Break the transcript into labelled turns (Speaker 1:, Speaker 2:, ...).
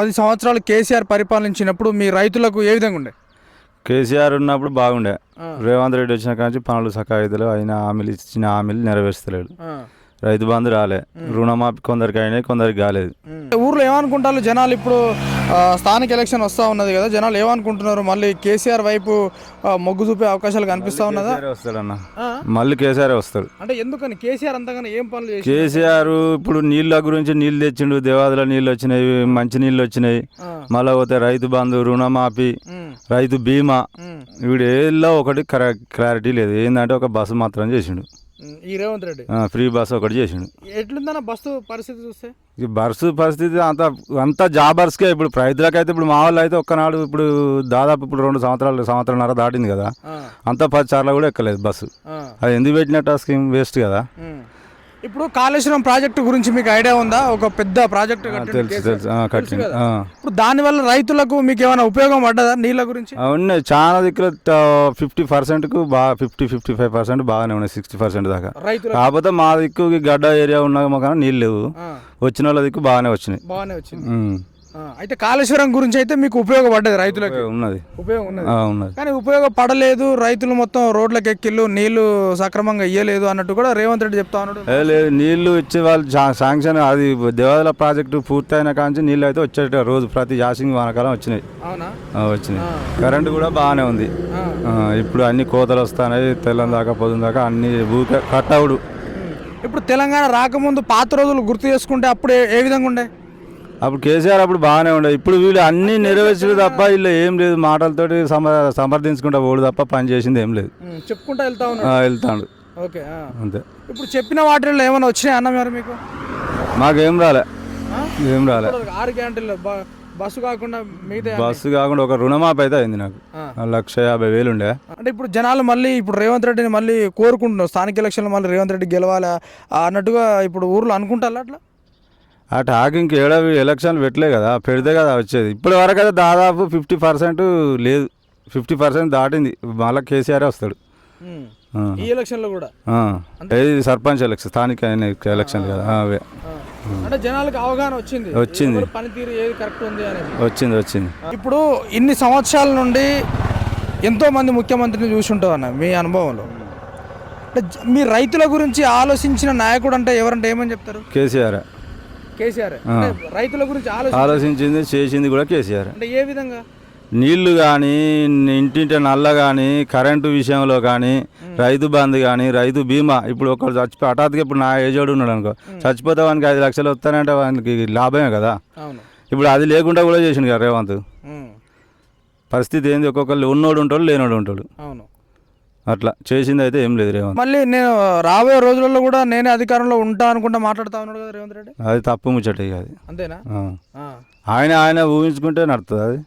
Speaker 1: పది సంవత్సరాలు కేసీఆర్ పరిపాలించినప్పుడు మీ రైతులకు ఏ విధంగా ఉండే?
Speaker 2: కేసీఆర్ ఉన్నప్పుడు బాగుండే. రేవంత్ రెడ్డి వచ్చిన కాంచి పనులు సకాయితలు అయిన హామీలు ఇచ్చిన హామీలు నెరవేర్స్తలేడు రైతు బంధు రాలే. రుణమాఫీ కొందరికి అయినాయి కొందరికి కాలేదు.
Speaker 1: ఊర్లో ఏమనుకుంటారు జనాలు ఇప్పుడు? స్థానిక ఎలక్షన్ వస్తూ ఉన్నది కదా. జనాలు ఏమనుకుంటున్నారు? మళ్ళీ కేసీఆర్ వైపు మొగ్గు చూపే అవకాశాలు కనిపిస్తా ఉన్నదా?
Speaker 2: వస్తాడన్న? మళ్ళీ కేసీఆర్ వస్తాడు.
Speaker 1: అంటే ఎందుకని? కేసీఆర్ అంతగానే ఏం పనులు
Speaker 2: కేసీఆర్ ఇప్పుడు నీళ్ళ గురించి నీళ్ళు తెచ్చిండు. దేవాదుల నీళ్ళు వచ్చినాయి మంచి నీళ్ళు వచ్చినాయి. మళ్ళీ పోతే రైతు బంధు రుణమాఫీ రైతు బీమా. వీడు ఏళ్ళో ఒకటి క్లారిటీ లేదు. ఏంటంటే ఒక బస్సు మాత్రం చేసిండు.
Speaker 1: ఈ రేవంత్ రెడ్డి.
Speaker 2: ఫ్రీ బస్సు ఒకటి చేసిండు.
Speaker 1: ఎట్లుందన్న బస్సు పరిస్థితి చూస్తే?
Speaker 2: ఈ బస్సు పరిస్థితి అంత అంత జాబర్స్కే ఇప్పుడు రైతులకైతే ఇప్పుడు మా వాళ్ళు అయితే ఒక్కనాడు ఇప్పుడు దాదాపు ఇప్పుడు రెండు సంవత్సరాలు సంవత్సరంన్నర దాటింది కదా. అంత పది సార్లు కూడా ఎక్కలేదు బస్సు. అది ఎందుకు పెట్టినట్టు ఆ స్కీమ్? వేస్ట్ కదా.
Speaker 1: ఇప్పుడు కాళేశ్వరం ప్రాజెక్టు గురించి మీకు ఐడియా ఉందా? ఒక పెద్ద ప్రాజెక్టు
Speaker 2: తెలుసు. తెలుసు. ఆ, కట్టింది
Speaker 1: కదా?
Speaker 2: ఆ.
Speaker 1: ఇప్పుడు దానివల్ల రైతులకు మీకు ఏమైనా ఉపయోగం పడ్డదా నీళ్ళ గురించి?
Speaker 2: ఆ, ఉన్నాయి. చాలా దిక్కులు ఫిఫ్టీ పర్సెంట్కు బాగా ఫిఫ్టీ ఫిఫ్టీ ఫైవ్ పర్సెంట్ బాగానే ఉన్నాయి సిక్స్టీ పర్సెంట్ దాకా.
Speaker 1: రైతులకు.
Speaker 2: కాకపోతే మా దిక్కు ఈ గడ్డ ఏరియా ఉన్నా మాకు నీళ్ళు లేవు.
Speaker 1: ఆ,
Speaker 2: వచ్చిన వాళ్ళ దిక్కు బాగానే వచ్చినాయి.
Speaker 1: బాగానే వచ్చింది.
Speaker 2: ఉమ్.
Speaker 1: అయితే కాళేశ్వరం గురించి అయితే మీకు ఉపయోగపడ్డది రైతులకు.
Speaker 2: ఉన్నది.
Speaker 1: ఉపయోగం ఉన్నది. కానీ ఉపయోగపడలేదు రైతులు మొత్తం రోడ్లకు ఎక్కిళ్ళు నీళ్ళు సక్రమంగా ఇయ్యలేదు అన్నట్టు కూడా రేవంత్ రెడ్డి చెప్తా ఉన్నాడు.
Speaker 2: లేదు నీళ్ళు ఇచ్చే వాళ్ళు శాంక్షన్ అది దేవాదుల ప్రాజెక్టు పూర్తయిన కాంచి నీళ్ళు అయితే వచ్చేట రోజు ప్రతి యాసింగ్ వానకాలం వచ్చినాయి. వచ్చినాయి. కరెంటు కూడా బాగానే ఉంది. ఇప్పుడు అన్ని కోతలు వస్తున్నాయి తెల్లం దాకా పొద్దున దాకా అన్ని ఊకే కట్టవుడు
Speaker 1: ఉమ్. ఇప్పుడు తెలంగాణ రాకముందు పాత రోజులు గుర్తు చేసుకుంటే అప్పుడు ఏ విధంగా ఉండే?
Speaker 2: అప్పుడు కేసీఆర్ అప్పుడు బాగానే ఉండే ఇప్పుడు వీళ్ళు అన్ని నెరవేర్చడు తప్ప వీళ్ళు ఏం లేదు. మాటలతోటి సమ సమర్థించుకుంటా ఓడు తప్ప పని చేసింది ఏం లేదు.
Speaker 1: చెప్పుకుంటా వెళ్తా
Speaker 2: వెళ్తాడు.
Speaker 1: ఓకే.
Speaker 2: అంతే.
Speaker 1: ఇప్పుడు చెప్పిన వాటిల్లో ఏమైనా వచ్చినాయి అన్న మరి మీకు?
Speaker 2: మాకేం రాలే? ఏం రాలే.
Speaker 1: ఆరు బ- బస్సు కాకుండా మిగతా
Speaker 2: బస్సు కాకుండా ఒక రుణమాఫీ అయితే అయింది నాకు. లక్ష యాభై వేలు ఉండే.
Speaker 1: అంటే ఇప్పుడు జనాలు మళ్ళీ ఇప్పుడు రేవంత్ రెడ్డిని మళ్ళీ కోరుకుంటున్నారు. స్థానిక ఎలక్షన్లో మళ్ళీ రేవంత్ రెడ్డి గెలవాలా అన్నట్టుగా ఇప్పుడు ఊర్లో అనుకుంటారా అట్లా?
Speaker 2: ఆ టాకింగ్ ఏడా ఎలక్షన్లు పెట్టలే కదా పెడితే కదా వచ్చేది. ఇప్పటి వరకు అయితే దాదాపు ఫిఫ్టీ పర్సెంట్ లేదు. ఫిఫ్టీ పర్సెంట్ దాటింది. మళ్ళీ కేసీఆర్ వస్తాడు.
Speaker 1: ఈ ఎలక్షన్లో కూడా?
Speaker 2: సర్పంచ్ ఎలక్షన్ స్థానిక ఎలక్షన్ కదా. అవే.
Speaker 1: అంటే జనాలకు అవగాహన వచ్చింది.
Speaker 2: వచ్చింది.
Speaker 1: పనితీరు ఏది కరెక్ట్ ఉంది అనేది.
Speaker 2: వచ్చింది వచ్చింది.
Speaker 1: ఇప్పుడు ఇన్ని సంవత్సరాల నుండి ఎంతో మంది ముఖ్యమంత్రిని చూసుంటావు అన్న మీ అనుభవంలో. అంటే మీ రైతుల గురించి ఆలోచించిన నాయకుడు అంటే ఎవరంటే ఏమని చెప్తారు?
Speaker 2: కేసీఆర్.
Speaker 1: కేసీఆర్. రైతుల గురించి
Speaker 2: ఆలోచించింది చేసింది కూడా కేసీఆర్.
Speaker 1: అంటే ఏ విధంగా?
Speaker 2: నీళ్ళు కానీ ఇంటింటి నల్ల కానీ కరెంటు విషయంలో కానీ రైతు బంధు కానీ రైతు బీమా ఇప్పుడు ఒకరు చచ్చిపో హఠాత్తుగా ఇప్పుడు నా ఏజోడు ఉన్నాడు అనుకో చచ్చిపోతే వానికి ఐదు లక్షలు వస్తానంటే వానికి లాభమే కదా? ఇప్పుడు అది లేకుండా కూడా చేసిండు కదా రేవంత్. పరిస్థితి ఏంది? ఒక్కొక్కరు ఉన్నోడు ఉంటాడు లేనోడు ఉంటాడు.
Speaker 1: అవును.
Speaker 2: అట్లా చేసింది అయితే ఏం లేదు రేవంత్.
Speaker 1: మళ్ళీ నేను రాబోయే రోజులలో కూడా నేనే అధికారంలో ఉంటా అనుకుంటా మాట్లాడుతా ఉన్నాడు కదా రేవంత్ రెడ్డి?
Speaker 2: అది తప్పు ముచ్చట అది.
Speaker 1: అంతేనా.
Speaker 2: ఆయన ఆయన ఊహించుకుంటే నడుతుంది అది.